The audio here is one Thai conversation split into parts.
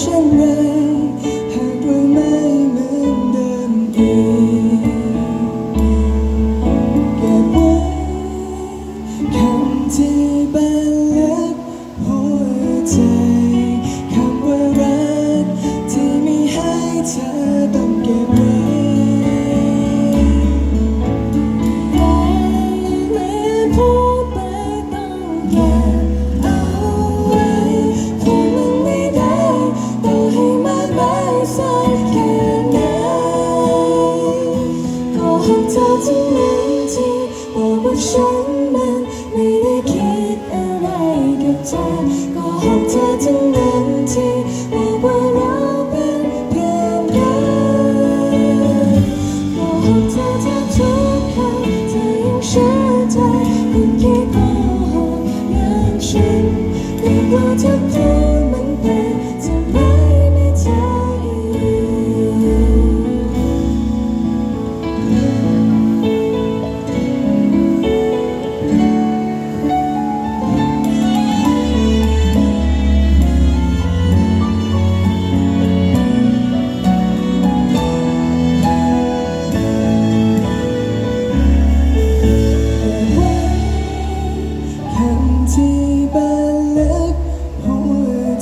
ocean red. เธอทั้งนั้นที่บอกว่าฉันนั้นไม่ได้คิดอะไรกับเธอก็หกเธอทั้งนั้นที่บอกว่าเราเป็นเพื่อนกันโอ้หกเธอแทบทุกคำเธอยังเชื่อใจคนที่โกหกอย่างฉันไม่กลัวจะพูด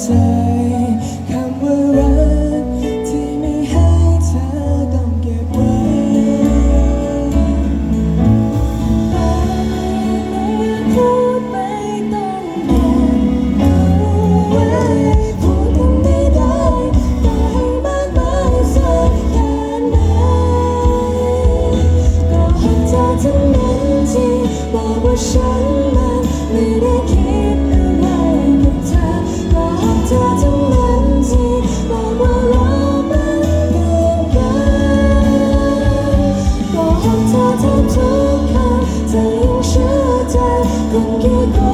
ใจคำว่ารักที่ไม่ให้เธอต้องเก็บไว้พูดไปต้องเก็บเอาไว้พูดมันไม่ได้ต่อให้มากมายสักแค่ไหนก็หากเธอทั้งนั้นที่บอกว่าฉัน หากทุกคำเธอยังเชื่อใจคนที่